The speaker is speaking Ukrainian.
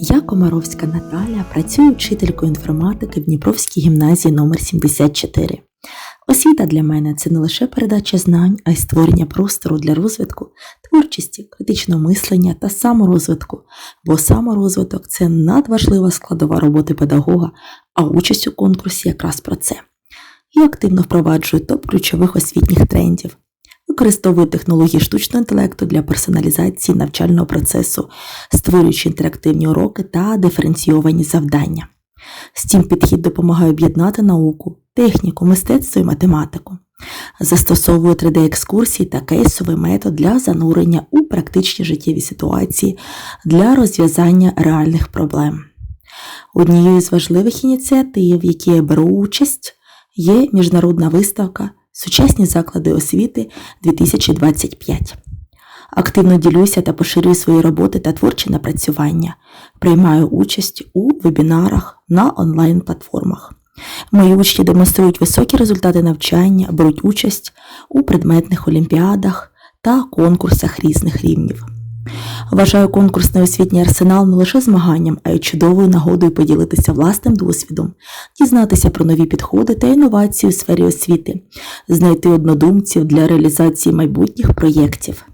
Я Комаровська Наталя, працюю вчителькою інформатики в Дніпровській гімназії номер 74. Освіта для мене це не лише передача знань, а й створення простору для розвитку, творчості, критичного мислення та саморозвитку, бо саморозвиток це надважлива складова роботи педагога, а участь у конкурсі якраз про це. Я активно впроваджую топ ключових освітніх трендів, використовую технології штучного інтелекту для персоналізації навчального процесу, створюючи інтерактивні уроки та диференційовані завдання. Стім підхід допомагає об'єднати науку, техніку, мистецтво і математику. Застосовую 3D-екскурсії та кейсовий метод для занурення у практичні життєві ситуації для розв'язання реальних проблем. Однією з важливих ініціатив, в якій я беру участь, є міжнародна виставка Сучасні заклади освіти 2025. Активно ділюся та поширюю свої роботи та творчі напрацювання, приймаю участь у вебінарах на онлайн-платформах. Мої учні демонструють високі результати навчання, беруть участь у предметних олімпіадах та конкурсах різних рівнів. Вважаю конкурсний освітній арсенал не лише змаганням, а й чудовою нагодою поділитися власним досвідом, дізнатися про нові підходи та інновації у сфері освіти, знайти однодумців для реалізації майбутніх проєктів.